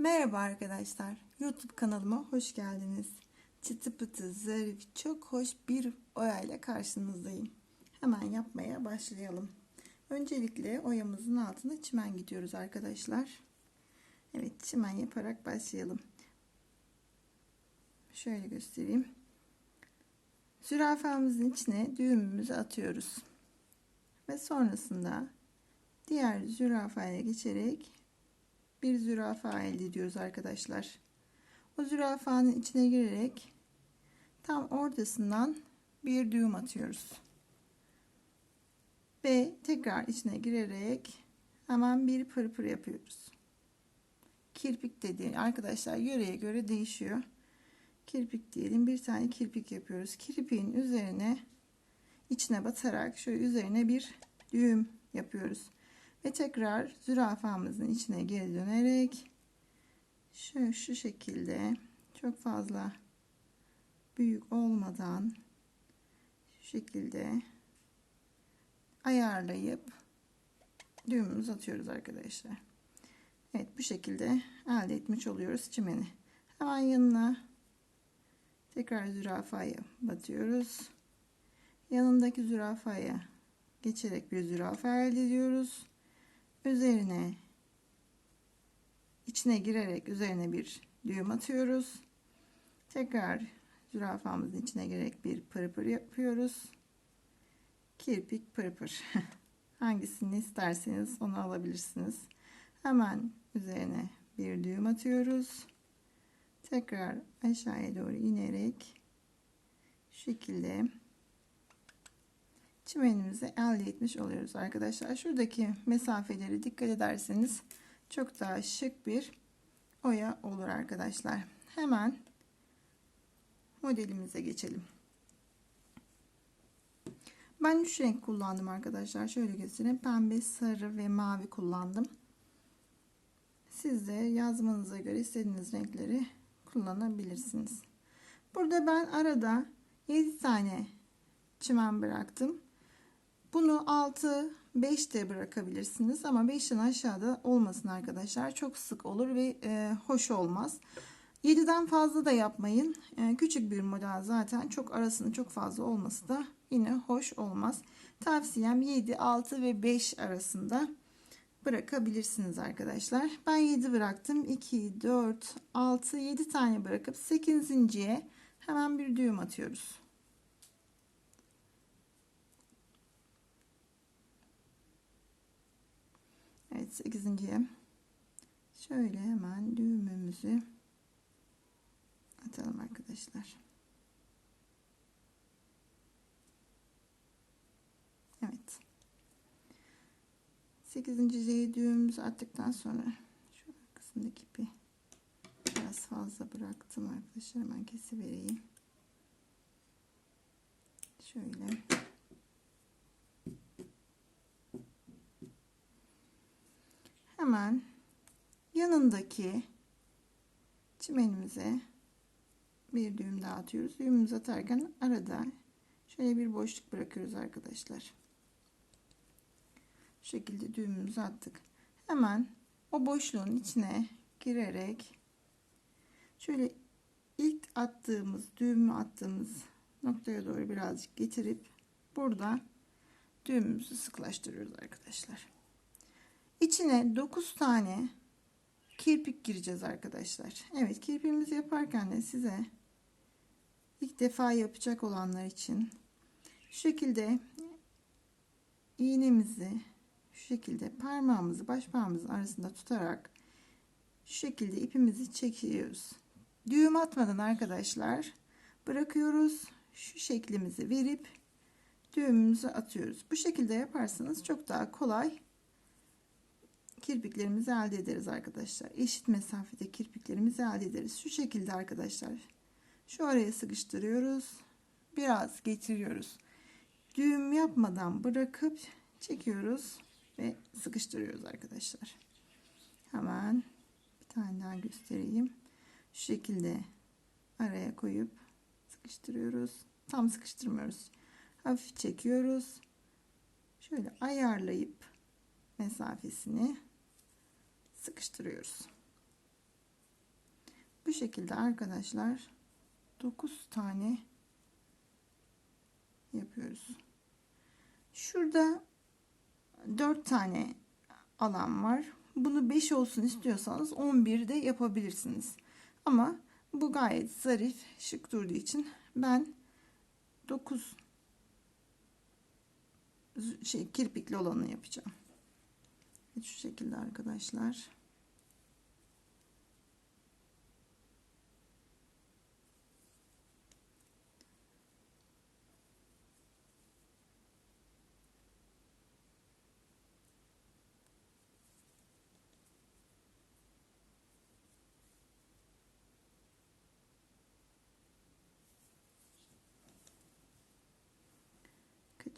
Merhaba arkadaşlar. YouTube kanalıma hoş geldiniz. Çıtı pıtı zarif çok hoş bir oyayla karşınızdayım. Hemen yapmaya başlayalım. Öncelikle oyamızın altına çimen gidiyoruz arkadaşlar. Evet çimen yaparak başlayalım. Şöyle göstereyim. Zürafamızın içine düğümümüzü atıyoruz. Ve sonrasında diğer zürafaya geçerek bir zürafa elde ediyoruz arkadaşlar. O zürafanın içine girerek tam ortasından bir düğüm atıyoruz. Ve tekrar içine girerek hemen bir pırpır yapıyoruz. Kirpik dediği arkadaşlar yöreye göre değişiyor. Kirpik diyelim bir tane kirpik yapıyoruz. Kirpiğin üzerine içine batarak şöyle üzerine bir düğüm yapıyoruz. Ve tekrar zürafamızın içine geri dönerek şu, şu şekilde çok fazla büyük olmadan şu şekilde ayarlayıp düğümümüzü atıyoruz arkadaşlar. Evet bu şekilde elde etmiş oluyoruz çimeni. Hemen yanına tekrar zürafayı batıyoruz. Yanındaki zürafaya geçerek bir zürafa elde ediyoruz üzerine içine girerek üzerine bir düğüm atıyoruz. Tekrar zürafamızın içine girerek bir pırpır yapıyoruz. Kirpik pırpır. Hangisini isterseniz onu alabilirsiniz. Hemen üzerine bir düğüm atıyoruz. Tekrar aşağıya doğru inerek şekilde çimenimizi elde etmiş oluyoruz arkadaşlar. Şuradaki mesafeleri dikkat ederseniz çok daha şık bir oya olur arkadaşlar. Hemen modelimize geçelim. Ben üç renk kullandım arkadaşlar. Şöyle göstereyim. Pembe, sarı ve mavi kullandım. Siz de yazmanıza göre istediğiniz renkleri kullanabilirsiniz. Burada ben arada 7 tane çimen bıraktım. Bunu 6 5 de bırakabilirsiniz ama 5'ten aşağıda olmasın arkadaşlar. Çok sık olur ve e, hoş olmaz. 7'den fazla da yapmayın. E, küçük bir model zaten çok arasının çok fazla olması da yine hoş olmaz. Tavsiyem 7, 6 ve 5 arasında bırakabilirsiniz arkadaşlar. Ben 7 bıraktım. 2, 4, 6, 7 tane bırakıp 8.ye hemen bir düğüm atıyoruz. Evet 8.ye şöyle hemen düğümümüzü atalım arkadaşlar. Evet. 8. C'ye düğümümüzü attıktan sonra şu arkasındaki ipi biraz fazla bıraktım arkadaşlar. Hemen kesivereyim. Şöyle. Hemen yanındaki çimenimize bir düğüm daha atıyoruz. Düğümümüzü atarken arada şöyle bir boşluk bırakıyoruz arkadaşlar. Şu şekilde düğümümüzü attık. Hemen o boşluğun içine girerek şöyle ilk attığımız düğümü attığımız noktaya doğru birazcık getirip burada düğümümüzü sıklaştırıyoruz arkadaşlar. İçine 9 tane kirpik gireceğiz arkadaşlar. Evet kirpiğimizi yaparken de size ilk defa yapacak olanlar için şu şekilde iğnemizi şu şekilde parmağımızı baş parmağımızın arasında tutarak şu şekilde ipimizi çekiyoruz. Düğüm atmadan arkadaşlar bırakıyoruz. Şu şeklimizi verip düğümümüzü atıyoruz. Bu şekilde yaparsanız çok daha kolay kirpiklerimizi elde ederiz arkadaşlar. Eşit mesafede kirpiklerimizi elde ederiz. Şu şekilde arkadaşlar. Şu araya sıkıştırıyoruz. Biraz getiriyoruz. Düğüm yapmadan bırakıp çekiyoruz ve sıkıştırıyoruz arkadaşlar. Hemen bir tane daha göstereyim. Şu şekilde araya koyup sıkıştırıyoruz. Tam sıkıştırmıyoruz. Hafif çekiyoruz. Şöyle ayarlayıp mesafesini sıkıştırıyoruz. Bu şekilde arkadaşlar 9 tane yapıyoruz. Şurada 4 tane alan var. Bunu 5 olsun istiyorsanız 11 de yapabilirsiniz. Ama bu gayet zarif, şık durduğu için ben 9 şey kirpikli olanı yapacağım. Evet, şu şekilde arkadaşlar.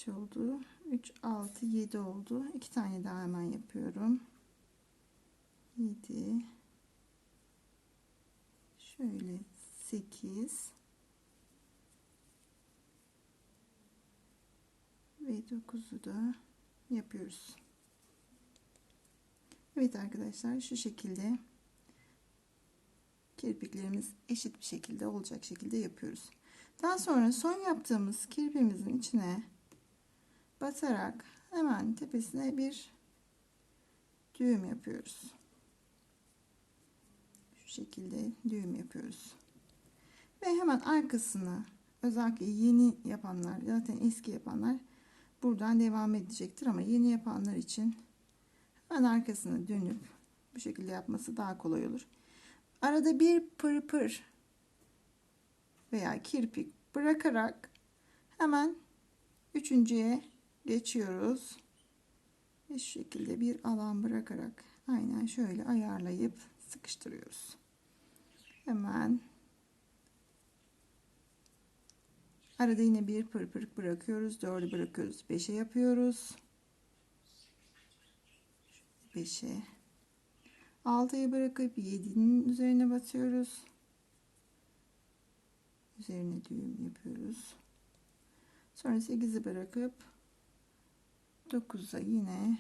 Kaç oldu? 3, 6, 7 oldu. 2 tane daha hemen yapıyorum. 7 şöyle 8 ve 9'u da yapıyoruz. Evet arkadaşlar şu şekilde kirpiklerimiz eşit bir şekilde olacak şekilde yapıyoruz. Daha sonra son yaptığımız kirpimizin içine batarak hemen tepesine bir düğüm yapıyoruz. Şu şekilde düğüm yapıyoruz. Ve hemen arkasına özellikle yeni yapanlar zaten eski yapanlar buradan devam edecektir ama yeni yapanlar için hemen arkasına dönüp bu şekilde yapması daha kolay olur. Arada bir pırpır veya kirpik bırakarak hemen üçüncüye geçiyoruz. Ve şu şekilde bir alan bırakarak aynen şöyle ayarlayıp sıkıştırıyoruz. Hemen arada yine bir pırpırık bırakıyoruz. Dördü bırakıyoruz. Beşe yapıyoruz. Beşe. Altıyı bırakıp yedinin üzerine batıyoruz. Üzerine düğüm yapıyoruz. Sonra 8'i bırakıp 9'a yine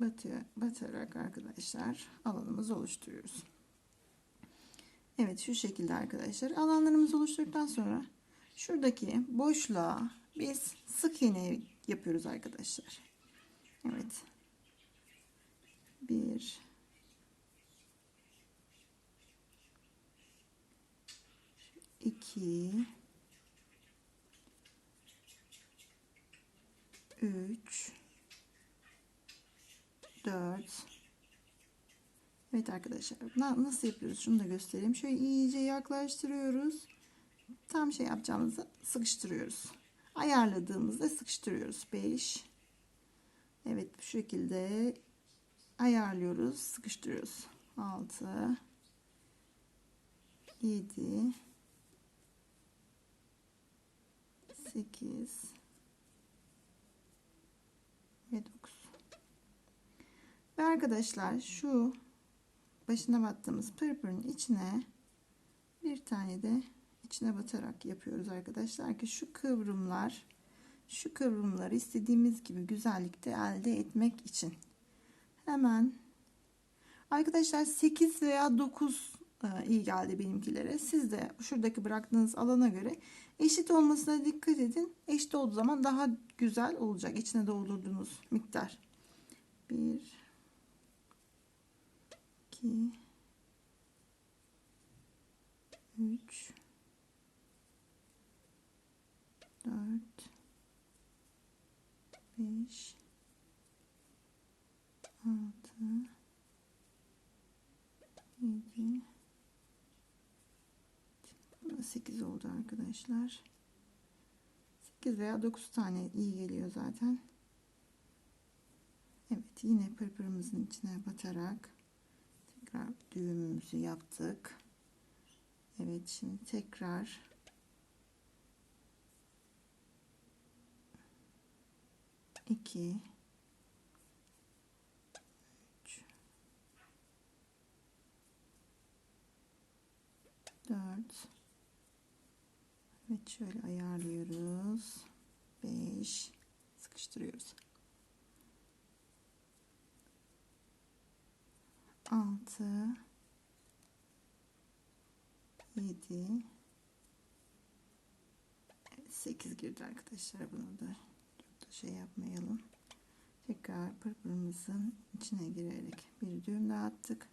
batı, batarak arkadaşlar alanımızı oluşturuyoruz. Evet şu şekilde arkadaşlar alanlarımızı oluşturduktan sonra şuradaki boşluğa biz sık iğne yapıyoruz arkadaşlar. Evet. Bir iki 3 4 Evet arkadaşlar nasıl yapıyoruz şunu da göstereyim. Şöyle iyice yaklaştırıyoruz. Tam şey yapacağımızı sıkıştırıyoruz. Ayarladığımızda sıkıştırıyoruz. 5 Evet bu şekilde ayarlıyoruz sıkıştırıyoruz. 6 7 8 ve 9. Ve arkadaşlar şu başına battığımız pırpırın içine bir tane de içine batarak yapıyoruz arkadaşlar ki şu kıvrımlar şu kıvrımları istediğimiz gibi güzellikte elde etmek için. Hemen arkadaşlar 8 veya 9 e, iyi geldi benimkilere. Siz de şuradaki bıraktığınız alana göre eşit olmasına dikkat edin. Eşit olduğu zaman daha güzel olacak. İçine doldurduğunuz miktar. 1 2 3 4 5 6 7 8 oldu arkadaşlar. 8 veya 9 tane iyi geliyor zaten. Evet yine pırpırımızın içine batarak tekrar düğümümüzü yaptık. Evet şimdi tekrar. İki. Üç. Dört. Evet şöyle ayarlıyoruz. 5 sıkıştırıyoruz. 6 7 8 girdi arkadaşlar bunu da çok da şey yapmayalım. Tekrar pırpırımızın içine girerek bir düğüm daha attık.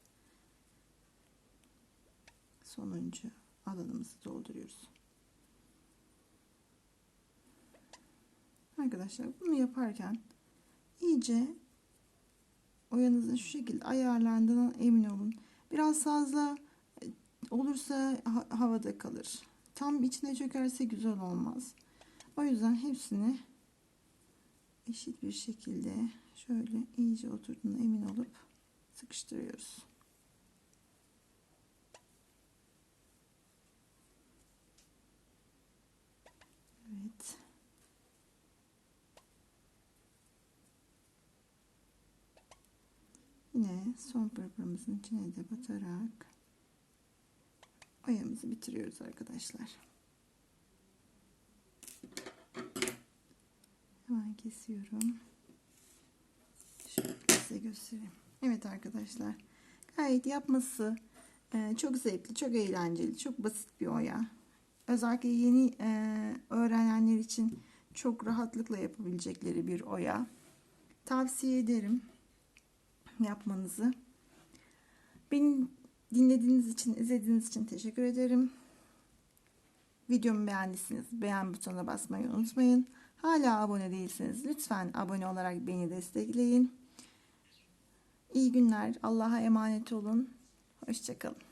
Sonuncu alanımızı dolduruyoruz. Arkadaşlar bunu yaparken iyice oyanızın şu şekilde ayarlandığına emin olun. Biraz fazla e, olursa ha- havada kalır. Tam içine çökerse güzel olmaz. O yüzden hepsini eşit bir şekilde şöyle iyice oturduğuna emin olup sıkıştırıyoruz. Evet. Yine son pırpırımızın içine de batarak oyamızı bitiriyoruz arkadaşlar. Hemen kesiyorum. Şöyle size göstereyim. Evet arkadaşlar. Gayet yapması e, çok zevkli, çok eğlenceli, çok basit bir oya. Özellikle yeni e, öğrenenler için çok rahatlıkla yapabilecekleri bir oya. Tavsiye ederim yapmanızı. Beni dinlediğiniz için, izlediğiniz için teşekkür ederim. Videomu beğendiyseniz beğen butonuna basmayı unutmayın. Hala abone değilseniz lütfen abone olarak beni destekleyin. İyi günler. Allah'a emanet olun. Hoşçakalın.